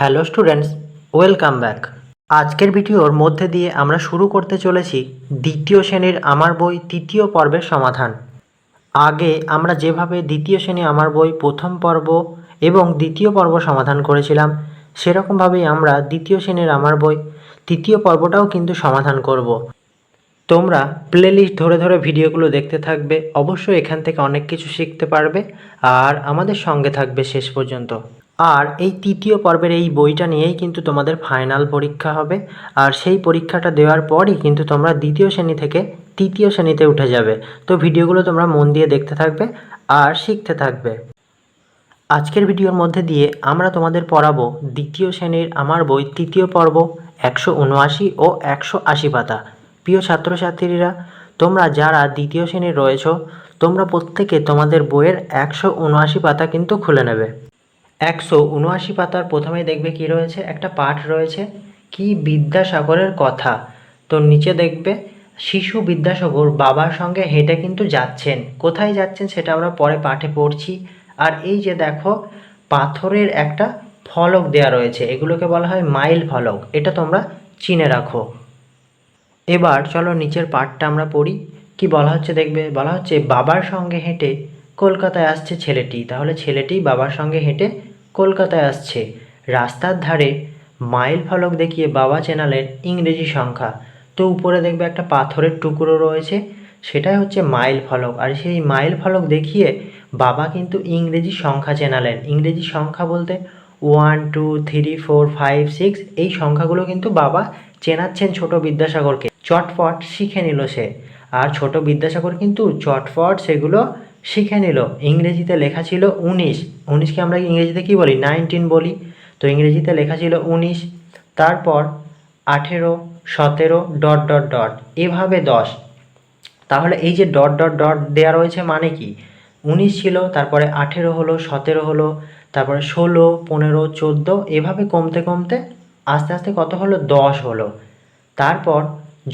Hello students, welcome back. আজকের ভিডিওর মধ্যে দিয়ে আমরা শুরু করতে চলেছি দ্বিতীয় শ্রেণির আমার বই তৃতীয় পর্বের সমাধান। আগে আমরা যেভাবে দ্বিতীয় শ্রেণি আমার বই, প্রথম পর্ব এবং দ্বিতীয় পর্ব সমাধান করেছিলাম, সেরকমভাবেই আমরা দ্বিতীয় শ্রেণির আমার বই তৃতীয় পর্বটাও কিন্তু সমাধান করব। তোমরা প্লেলিস্ট ধরে ধরে ভিডিওগুলো দেখতে থাকবে, অবশ্যই এখান থেকে অনেক কিছু শিখতে পারবে, আর আমাদের সঙ্গে থাকবে শেষ পর্যন্ত। আর এই তৃতীয় পর্বের এই বইটা নিয়েই কিন্তু তোমাদের ফাইনাল পরীক্ষা হবে। আর সেই পরীক্ষাটা দেওয়ার পরই কিন্তু তোমরা দ্বিতীয় শ্রেণি থেকে তৃতীয় শ্রেণীতে উঠে যাবে। তো ভিডিওগুলো তোমরা মন দিয়ে দেখতে থাকবে আর শিখতে থাকবে। আজকের ভিডিওর মধ্যে দিয়ে আমরা তোমাদের পড়াবো দ্বিতীয় শ্রেণির আমার বই তৃতীয় পর্ব একশো উনআশি ও একশো আশি পাতা। প্রিয় ছাত্রছাত্রীরা, তোমরা যারা দ্বিতীয় শ্রেণির রয়েছো, তোমরা প্রত্যেকে তোমাদের বইয়ের একশো উনআশি পাতা কিন্তু খুলে নেবে। একশো উনআশি পাতার প্রথমেই দেখবে কি রয়েছে? একটা পাঠ রয়েছে, কি বিদ্যাসাগরের কথা? তো নিচে দেখবে, শিশু বিদ্যাসাগর বাবার সঙ্গে হেঁটে কিন্তু যাচ্ছেন। কোথায় যাচ্ছেন সেটা আমরা পরে পাঠে পড়ছি। আর এই যে দেখো, পাথরের একটা ফলক দেয়া রয়েছে, এগুলোকে বলা হয় মাইল ফলক, এটা তোমরা চিনে রাখো। এবার চলো নিচের পাঠটা আমরা পড়ি। কি বলা হচ্ছে দেখবে? বলা হচ্ছে, বাবার সঙ্গে হেঁটে কলকাতায় আসছে ছেলেটি। তাহলে ছেলেটি বাবার সঙ্গে হেঁটে কলকাতায় আসছে। রাস্তার ধারে মাইল ফলক দেখিয়ে বাবা চেনালেন ইংরেজি সংখ্যা। তো উপরে দেখবে একটা পাথরের টুকরো রয়েছে, সেটাই হচ্ছে মাইল ফলক। আর সেই মাইল ফলক দেখিয়ে বাবা কিন্তু ইংরেজি সংখ্যা চেনালেন। ইংরেজি সংখ্যা বলতে one two three four five six এই সংখ্যাগুলো কিন্তু বাবা চেনাচ্ছেন ছোট বিদ্যাসাগরকে। চটপট শিখে নিল সে। আর ছোট বিদ্যাসাগর কিন্তু চটপট সেগুলো শিখে নিল। ইংরেজিতে লেখা ছিল উনিশ। উনিশকে আমরা ইংরেজিতে কী বলি? নাইনটিন বলি। তো ইংরেজিতে লেখা ছিল উনিশ। তারপর আঠেরো, সতেরো, ডট ডট ডট। এভাবে দশ। তাহলে এই যে ডট ডট ডট দেওয়া রয়েছে মানে কি? উনিশ ছিল, তারপরে আঠেরো হলো, সতেরো হলো, তারপরে ষোলো, পনেরো, চোদ্দ, এভাবে কমতে কমতে আস্তে আস্তে কত হলো? দশ হলো। তারপর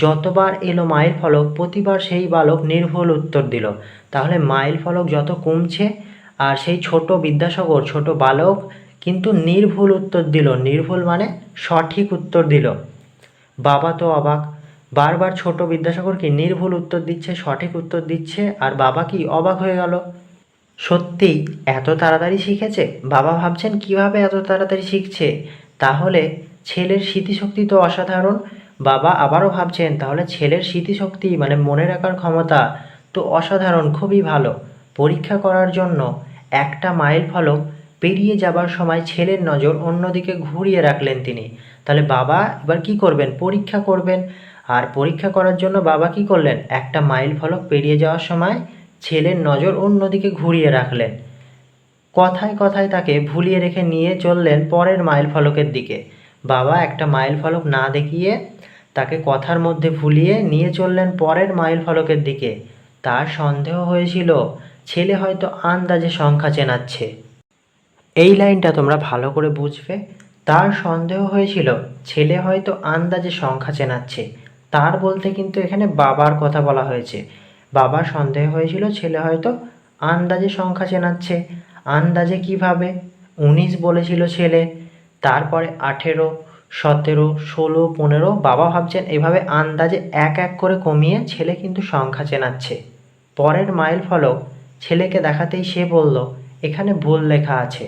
যতবার এলো মাইল ফলক, প্রতিবার সেই বালক নির্ভুল উত্তর দিল। তাহলে মাইল ফলক যত কমছে আর সেই ছোট বিদ্যাসাগর, ছোট বালক কিন্তু নির্ভুল উত্তর দিল। নির্ভুল মানে সঠিক উত্তর দিল। বাবা তো অবাক, বারবার ছোট বিদ্যাসাগর কি নির্ভুল উত্তর দিচ্ছে, সঠিক উত্তর দিচ্ছে আর বাবা কি অবাক হয়ে গেল? সত্যিই এত তাড়াতাড়ি শিখেছে? বাবা ভাবছেন কীভাবে এত তাড়াতাড়ি শিখছে? তাহলে ছেলের স্মৃতিশক্তি তো অসাধারণ বাবা আবারও ভাবছেন, তাহলে ছেলের স্মৃতিশক্তি মানে মনে রাখার ক্ষমতা তো অসাধারণ, খুবই ভালো। পরীক্ষা করার জন্য একটা মাইল ফলক পেরিয়ে যাবার সময় ছেলের নজর অন্যদিকে ঘুরিয়ে রাখলেন তিনি। তাহলে বাবা এবার কি করবেন? পরীক্ষা করবেন। আর পরীক্ষা করার জন্য বাবা কি করলেন? একটা মাইল ফলক পেরিয়ে যাওয়ার সময় ছেলের নজর অন্যদিকে ঘুরিয়ে রাখলেন। কথায় কথায় তাকে ভুলিয়ে রেখে নিয়ে চললেন পরের মাইল ফলকের দিকে। বাবা একটা মাইল ফলক না দেখিয়ে তাকে কথার মধ্যে ভুলিয়ে নিয়ে চললেন পরের মাইল ফলকের দিকে। তার সন্দেহ হয়েছিল, ছেলে হয়তো আন্দাজে সংখ্যা চেনাচ্ছে। এই লাইনটা তোমরা ভালো করে বুঝবে। তার সন্দেহ হয়েছিল, ছেলে হয়তো আন্দাজে সংখ্যা চেনাচ্ছে। তার বলতে কিন্তু এখানে বাবার কথা বলা হয়েছে। বাবার সন্দেহ হয়েছিল, ছেলে হয়তো আন্দাজে সংখ্যা চেনাচ্ছে। আন্দাজে কীভাবে? উনিশ বলেছিল ছেলে, তারপরে আঠেরো সতেরো, ষোলো, পনেরো বাবা ভাবছেন এভাবে আন্দাজে এক এক করে কমিয়ে ছেলে কিন্তু সংখ্যা চেনাচ্ছে। পরের মাইল ফলক ছেলেকে দেখাতেই সে বলল, এখানে ভুল লেখা আছে।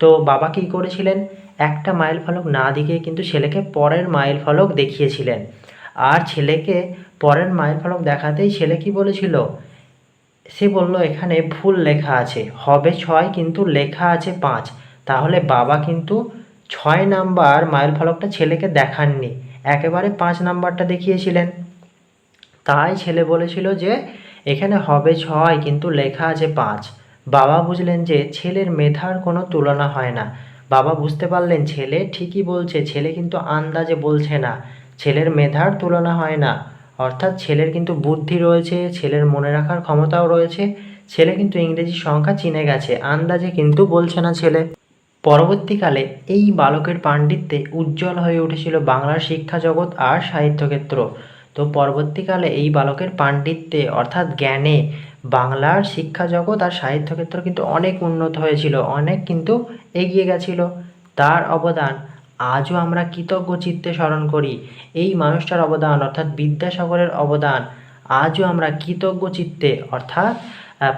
তো বাবা কী করেছিলেন? একটা মাইল ফলক না দিকে কিন্তু ছেলেকে পরের মাইল ফলক দেখিয়েছিলেন। আর ছেলেকে পরের মাইল ফলক দেখাতেই ছেলে কি বলেছিল? সে বলল, এখানে ভুল লেখা আছে। হবে ছয়, কিন্তু লেখা আছে পাঁচ। তাহলে বাবা কিন্তু ছয় নাম্বার মাইল ফলকটা ছেলেকে দেখাননি, একেবারে পাঁচ নাম্বারটা দেখিয়েছিলেন। তাই ছেলে বলেছিল যে, এখানে হবে ছয়, কিন্তু লেখা আছে পাঁচ। বাবা বুঝলেন যে, ছেলের মেধার কোনো তুলনা হয় না। বাবা বুঝতে পারলেন, ছেলে ঠিকই বলছে, ছেলে কিন্তু আন্দাজে বলছে না। ছেলের মেধার তুলনা হয় না। অর্থাৎ ছেলের কিন্তু বুদ্ধি রয়েছে, ছেলের মনে রাখার ক্ষমতাও রয়েছে, ছেলে কিন্তু ইংরেজি সংখ্যা চিনে গেছে, আন্দাজে কিন্তু বলছে না ছেলে। পরবর্তীকালে এই বালকের পাণ্ডিত্যে উজ্জ্বল হয়ে উঠেছিল বাংলার শিক্ষা জগৎ আর সাহিত্যক্ষেত্র। তো পরবর্তীকালে এই বালকের পাণ্ডিত্যে অর্থাৎ জ্ঞানে বাংলার শিক্ষা জগৎ আর সাহিত্যক্ষেত্র কিন্তু অনেক উন্নত হয়েছিল, অনেক কিন্তু এগিয়ে গেছিল। তার অবদান আজও আমরা কৃতজ্ঞ চিত্তে স্মরণ করি। এই মানুষটার অবদান অর্থাৎ বিদ্যাসাগরের অবদান আজও আমরা কৃতজ্ঞ চিত্তে অর্থাৎ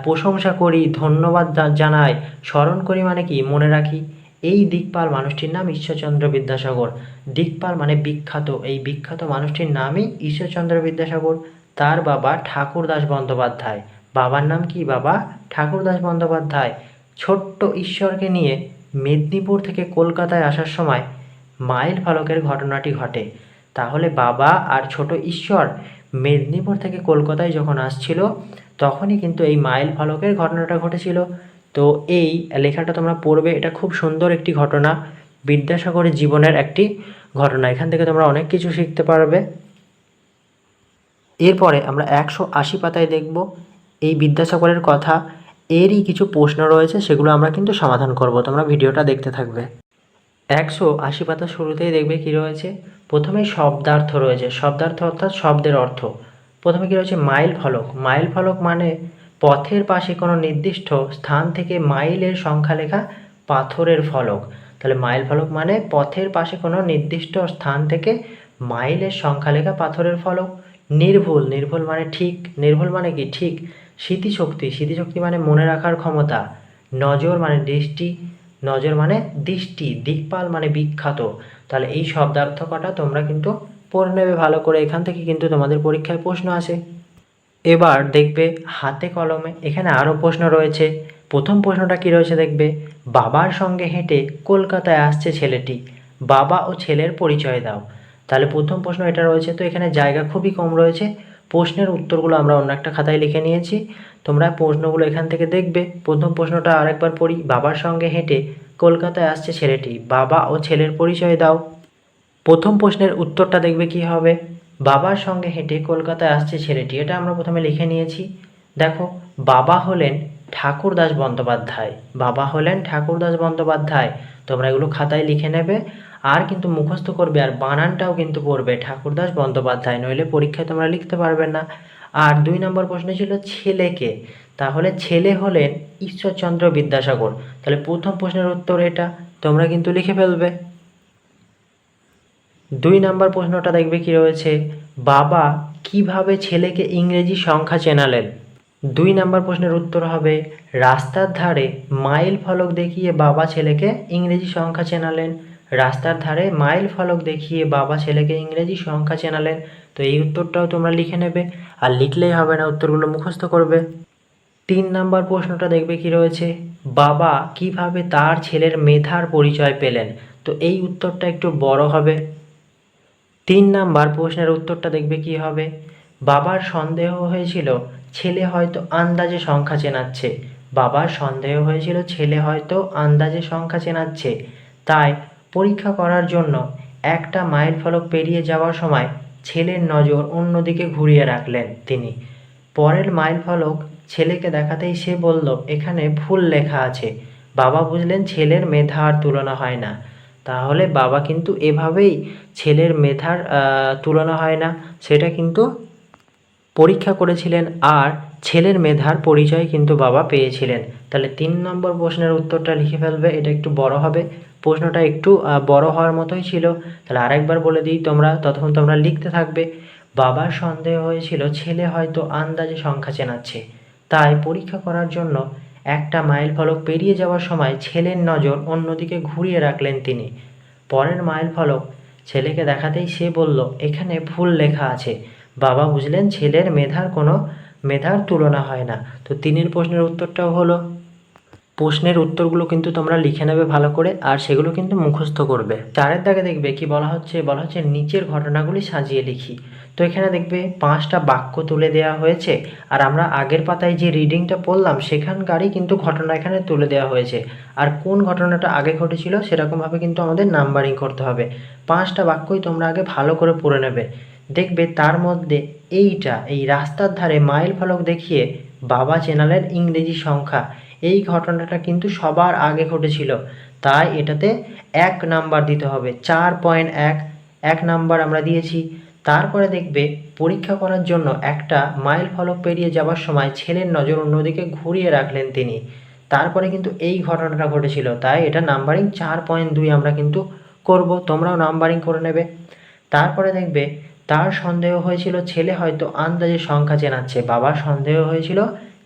প্রশংসা করি, ধন্যবাদ জানাই। স্মরণ করি মানে কি? মনে রাখি, এই দিকপাল মানুষটির নাম ঈশ্বরচন্দ্র বিদ্যাসাগর। দিকপাল মানে বিখ্যাত। এই বিখ্যাত মানুষটির নামই ঈশ্বরচন্দ্র বিদ্যাসাগর। তার বাবা ঠাকুরদাস বন্দ্যোপাধ্যায়। বাবার নাম কি বাবা? ঠাকুরদাস বন্দ্যোপাধ্যায়। ছোট্ট ঈশ্বরকে নিয়ে মেদিনীপুর থেকে কলকাতায় আসার সময় মাইল ফলকের ঘটনাটি ঘটে। তাহলে বাবা আর ছোট ঈশ্বর মেদিনীপুর থেকে কলকাতায় যখন আসছিল, তখনই কিন্তু এই মাইল ফলকের ঘটনাটা ঘটেছিল। তো এই লেখাটা তোমরা পড়বে, এটা খুব সুন্দর একটি ঘটনা, বিদ্যাসাগরের জীবনের একটি ঘটনা। এখান থেকে তোমরা অনেক কিছু শিখতে পারবে। এরপরে আমরা একশো আশি পাতায় দেখব এই বিদ্যাসাগরের কথা। এরই কিছু প্রশ্ন রয়েছে, সেগুলো আমরা কিন্তু সমাধান করব। তোমরা ভিডিওটা দেখতে থাকবে। একশো আশি পাতা শুরুতেই দেখবে কি রয়েছে। প্রথমেই শব্দার্থ রয়েছে। শব্দার্থ অর্থাৎ শব্দের অর্থ। প্রথমে কি রয়েছে? মাইল ফলক। মাইল ফলক মানে পথের পাশে কোনো নির্দিষ্ট স্থান থেকে মাইলের সংখ্যা লেখা পাথরের ফলক। তাহলে মাইল ফলক মানে পথের পাশে কোনো নির্দিষ্ট স্থান থেকে মাইলের সংখ্যা লেখা পাথরের ফলক। নির্ভুল। নির্ভুল মানে ঠিক। নির্ভুল মানে কি? ঠিক। স্মৃতিশক্তি। স্মৃতিশক্তি মানে মনে রাখার ক্ষমতা। নজর মানে দৃষ্টি। নজর মানে দৃষ্টি। দিকপাল মানে বিখ্যাত। তাহলে এই শব্দার্থ কটা তোমরা কিন্তু পড়ে নেবে ভালো করে। এখান থেকে কিন্তু তোমাদের পরীক্ষায় প্রশ্ন আসে। এবার দেখবে হাতে কলমে এখানে আরও প্রশ্ন রয়েছে। প্রথম প্রশ্নটা কি রয়েছে দেখবে? বাবার সঙ্গে হেঁটে কলকাতায় আসছে ছেলেটি। বাবা ও ছেলের পরিচয় দাও। তাহলে প্রথম প্রশ্ন এটা রয়েছে, তো এখানে জায়গা খুবই কম রয়েছে। প্রশ্নের উত্তরগুলো আমরা অন্য একটা খাতায় লিখে নিয়েছি। তোমরা প্রশ্নগুলো এখান থেকে দেখবে। প্রথম প্রশ্নটা আরেকবার পড়ি। বাবার সঙ্গে হেঁটে কলকাতায় আসছে ছেলেটি। বাবা ও ছেলের পরিচয় দাও। প্রথম প্রশ্নের উত্তরটা দেখবে কি হবে? বাবার সঙ্গে হেঁটে কলকাতায় আসছে ছেলেটি। এটা আমরা প্রথমে লিখে নিয়েছি। দেখো, বাবা হলেন ঠাকুরদাস বন্দ্যোপাধ্যায়। বাবা হলেন ঠাকুরদাস বন্দ্যোপাধ্যায়। তোমরা এগুলো খাতায় লিখে নেবে। আর কিন্তু মুখস্থ করবে আর বানানটাও কিন্তু পড়বে ঠাকুরদাস বন্দ্যোপাধ্যায়। নইলে পরীক্ষায় তোমরা লিখতে পারবে না। আর দুই নম্বর প্রশ্ন ছিল ছেলেকে। তাহলে ছেলে হলেন ঈশ্বরচন্দ্র বিদ্যাসাগর। তাহলে প্রথম প্রশ্নের উত্তর এটা, তোমরা কিন্তু লিখে ফেলবে। দুই নাম্বার প্রশ্নটা দেখবে কি রয়েছে, বাবা কীভাবে ছেলেকে ইংরেজি সংখ্যা চেনালেন? দুই নম্বর প্রশ্নের উত্তর হবে, রাস্তার ধারে মাইল ফলক দেখিয়ে বাবা ছেলেকে ইংরেজি সংখ্যা চেনালেন। রাস্তার ধারে মাইল ফলক দেখিয়ে বাবা ছেলেকে ইংরেজি সংখ্যা চেনালেন। তো এই উত্তরটাও তোমরা লিখে নেবে। আর লিখলেই হবে না, উত্তরগুলো মুখস্থ করবে। তিন নাম্বার প্রশ্নটা দেখবে কি রয়েছে? বাবা কীভাবে তার ছেলের মেধার পরিচয় পেলেন? তো এই উত্তরটা একটু বড় হবে। তিন নাম্বার প্রশ্নের উত্তরটা দেখবে কি হবে? বাবার সন্দেহ হয়েছিল, ছেলে হয়তো আন্দাজে সংখ্যা চেনাচ্ছে। বাবার সন্দেহ হয়েছিল, ছেলে হয়তো আন্দাজে সংখ্যা চেনাচ্ছে। তাই পরীক্ষা করার জন্য একটা মাইল ফলক পেরিয়ে যাওয়ার সময় ছেলের নজর অন্যদিকে ঘুরিয়ে রাখলেন তিনি। পরের মাইল ফলক ছেলেকে দেখাতেই সে বলল, এখানে ভুল লেখা আছে। বাবা বুঝলেন ছেলের মেধা আর তুলনা হয় না। তাহলে বাবা কিন্তু এভাবেই ছেলের মেধার তুলনা হয় না। সেটা কিন্তু পরীক্ষা করেছিলেন আর ছেলের মেধার পরিচয় কিন্তু বাবা পেয়েছিলেন। তাহলে তিন নম্বর প্রশ্নের উত্তরটা লিখে ফেলবে, এটা একটু বড় হবে। প্রশ্নটা একটু বড় হওয়ার মতোই ছিল। তাহলে আরেকবার বলে দিই তোমরা, ততক্ষণ তোমরা লিখতে থাকবে। বাবার সন্দেহ হয়েছিল, ছেলে হয়তো আন্দাজে সংখ্যা চেনাচ্ছে। তাই পরীক্ষা করার জন্য একটা মাইল ফলক পেরিয়ে যাওয়ার সময় ছেলের নজর অন্যদিকে ঘুরিয়ে রাখলেন তিনি। পরের মাইল ফলক ছেলেকে দেখাতেই সে বলল, এখানে ভুল লেখা আছে। বাবা বুঝলেন ছেলের মেধার কোনো মেধার তুলনা হয় না। তো তিনের প্রশ্নের উত্তরটাও হলো, প্রশ্নের উত্তরগুলো কিন্তু তোমরা লিখে নেবে ভালো করে, আর সেগুলো কিন্তু মুখস্থ করবে। চারের দাগে দেখবে কি বলা হচ্ছে বলা হচ্ছে নিচের ঘটনাগুলি সাজিয়ে লিখি। তো এখানে দেখবে পাঁচটা বাক্য তুলে দেওয়া হয়েছে, আর আমরা আগের পাতায় যে রিডিংটা পড়লাম, সেখানকারই কিন্তু ঘটনা এখানে তুলে দেওয়া হয়েছে। আর কোন ঘটনাটা আগে ঘটেছিল, সেরকমভাবে কিন্তু আমাদের নাম্বারিং করতে হবে। পাঁচটা বাক্যই তোমরা আগে ভালো করে পড়ে নেবে। দেখবে তার মধ্যে এইটা, এই রাস্তার ধারে মাইল ফলক দেখিয়ে বাবা চেনালের ইংরেজি সংখ্যা। এই ঘটনাটা কিন্তু সবার আগে ঘটেছিল। তাই এটাতে এক নাম্বার দিতে হবে, চার পয়েন্ট এক এক নাম্বার আমরা দিয়েছি। তারপরে দেখবে পরীক্ষা করার জন্য একটা মাইল ফলক পেরিয়ে যাওয়ার সময় ছেলের নজর অন্যদিকে ঘুরিয়ে রাখলেন তিনি। তারপরে কিন্তু এই ঘটনাটা ঘটেছিল। তাই এটা নাম্বারিং চার পয়েন্ট দুই আমরা কিন্তু করব, তোমরাও নাম্বারিং করে নেবে। তারপরে দেখবে তার সন্দেহ হয়েছিল, ছেলে হয়তো আন্দাজে সংখ্যা চেনাচ্ছে। বাবার সন্দেহ হয়েছিল,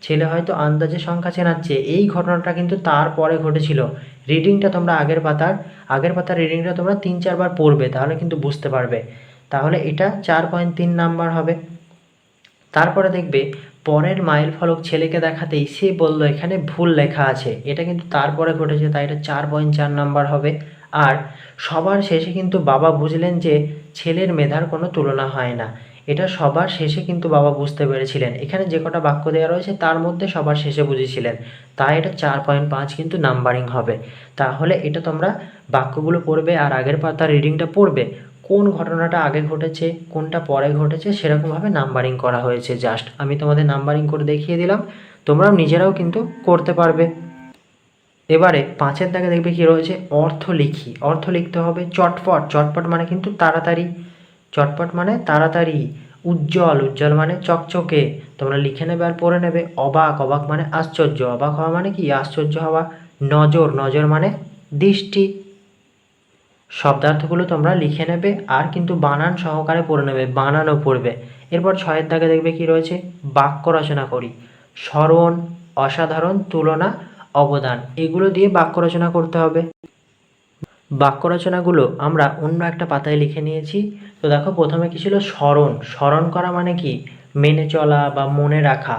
ছেলে হয়তো আন্দাজে সংখ্যা চেনাচ্ছে। এই ঘটনাটা কিন্তু তারপরে ঘটেছিল। রিডিংটা তোমরা আগের পাতার আগের পাতার রিডিংটা তোমরা তিন, চারবার পড়বে, তাহলে কিন্তু বুঝতে পারবে। তাহলে এটা চার পয়েন্ট তিন নাম্বার হবে। তারপরে দেখবে, পরের মাইল ফলক ছেলেকে দেখাতেই সে বলল, এখানে ভুল লেখা আছে। এটা কিন্তু তারপরে ঘটেছে, তাই এটা চার পয়েন্ট চার নাম্বার হবে। আর সবার শেষে কিন্তু বাবা বুঝলেন যে ছেলের মেধার কোনো তুলনা হয় না। এটা সবার শেষে কিন্তু বাবা বুঝতে পেরেছিলেন। এখানে যে কটা বাক্য দেওয়া রয়েছে, তার মধ্যে সবার শেষে বুঝেছিলেন। তাই এটা চার পয়েন্ট পাঁচ কিন্তু নাম্বারিং হবে। তাহলে এটা তোমরা বাক্যগুলো পড়বে আর আগের পাতার রিডিংটা পড়বে। কোন ঘটনাটা আগে ঘটেছে, কোনটা পরে ঘটেছে, সেরকমভাবে নাম্বারিং করা হয়েছে জাস্ট আমি তোমাদের নাম্বারিং করে দেখিয়ে দিলাম। তোমরাও নিজেরাও কিন্তু করতে পারবে। এবারে পাঁচের দাগে দেখবে কি রয়েছে? অর্থ লিখি অর্থ লিখতে হবে চটপট। চটপট মানে কিন্তু তাড়াতাড়ি। চটপট মানে তাড়াতাড়ি। উজ্জ্বল। উজ্জ্বল মানে চকচকে। তোমরা লিখে নেবে আর পড়ে নেবে। অবাক। অবাক মানে আশ্চর্য। অবাক হওয়া মানে কি? আশ্চর্য হওয়া। নজর। নজর মানে দৃষ্টি। শব্দার্থগুলো তোমরা লিখে নেবে আর কিন্তু বানান সহকারে পড়ে নেবে। বানানও পড়বে। এরপর ছয়ের দাগে দেখবে কি রয়েছে? বাক্য রচনা করি। স্মরণ, অসাধারণ, তুলনা অবদান। এগুলো দিয়ে বাক্য রচনা করতে হবে। বাক্য রচনাগুলো আমরা অন্য একটা পাতায় লিখে নিয়েছি। তো দেখো, প্রথমে কি ছিল? স্মরণ। স্মরণ করা মানে কি? মেনে চলা বা মনে রাখা।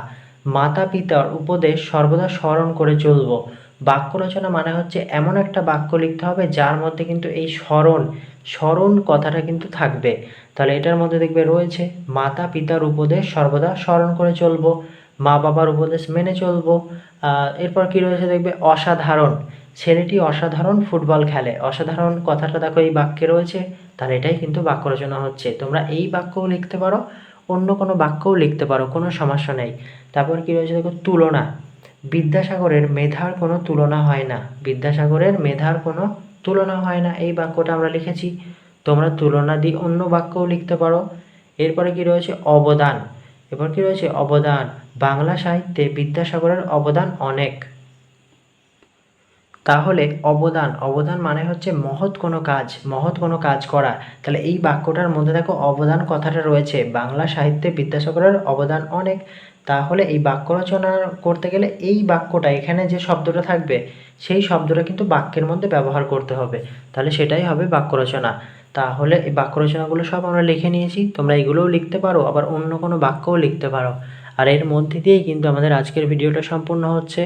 মাতা পিতার উপদেশ সর্বদা স্মরণ করে চলবো। বাক্য রচনা মানে হচ্ছে এমন একটা বাক্য লিখতে হবে যার মধ্যে কিন্তু এই স্মরণ স্মরণ কথাটা কিন্তু থাকবে। তাহলে এটার মধ্যে দেখবে রয়েছে মাতা পিতার উপদেশ সর্বদা স্মরণ করে চলবো। মা বাবার উপদেশ মেনে চলবো। এরপর কি রয়েছে দেখবে? অসাধারণ। ছেলেটি অসাধারণ ফুটবল খেলে। অসাধারণ কথাটা দেখো এই বাক্যে রয়েছে। তাহলে এটাই কিন্তু বাক্য রচনা হচ্ছে। তোমরা এই বাক্যও লিখতে পারো, অন্য কোনো বাক্যও লিখতে পারো, কোনো সমস্যা নেই। তারপর কি রয়েছে দেখো? তুলনা। বিদ্যাসাগরের মেধার কোনো তুলনা হয় না। বিদ্যাসাগরের মেধার কোনো তুলনা হয় না। এই বাক্যটা আমরা লিখেছি। তোমরা তুলনা দিয়ে অন্য বাক্যও লিখতে পারো। এরপরে কি রয়েছে? অবদান। এরপর কি রয়েছে? অবদান। বাংলা সাহিত্যে বিদ্যাসাগরের অবদান অনেক। তাহলে অবদান অবদান মানে হচ্ছে মহৎ কোনো কাজ, মহৎ কোনো কাজ করা। তাহলে এই বাক্যটার মধ্যে দেখো অবদান কথাটা রয়েছে। বাংলা সাহিত্যে বিদ্যাসাগরের অবদান অনেক। তাহলে এই বাক্য রচনা করতে গেলে এই বাক্যটা, এখানে যে শব্দটা থাকবে, সেই শব্দটা কিন্তু বাক্যের মধ্যে ব্যবহার করতে হবে। তাহলে সেটাই হবে বাক্য রচনা। তাহলে এই বাক্য রচনাগুলো সব আমরা লিখে নিয়েছি। তোমরা এগুলোও লিখতে পারো, আবার অন্য কোনো বাক্যও লিখতে পারো। আর এর মধ্যে দিয়েই কিন্তু আমাদের আজকের ভিডিওটা সম্পূর্ণ হচ্ছে।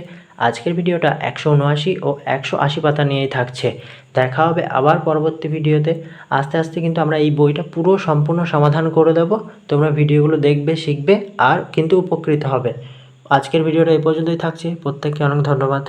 আজকের ভিডিওটা একশো উনআশি ও একশো আশি পাতা নিয়েই থাকছে। দেখা হবে আবার পরবর্তী ভিডিওতে। আস্তে আস্তে কিন্তু আমরা এই বইটা পুরো সম্পূর্ণ সমাধান করে দেবো। তোমরা ভিডিওগুলো দেখবে, শিখবে আর কিন্তু উপকৃত হবে। আজকের ভিডিওটা এই পর্যন্তই থাকছে। প্রত্যেককে অনেক ধন্যবাদ।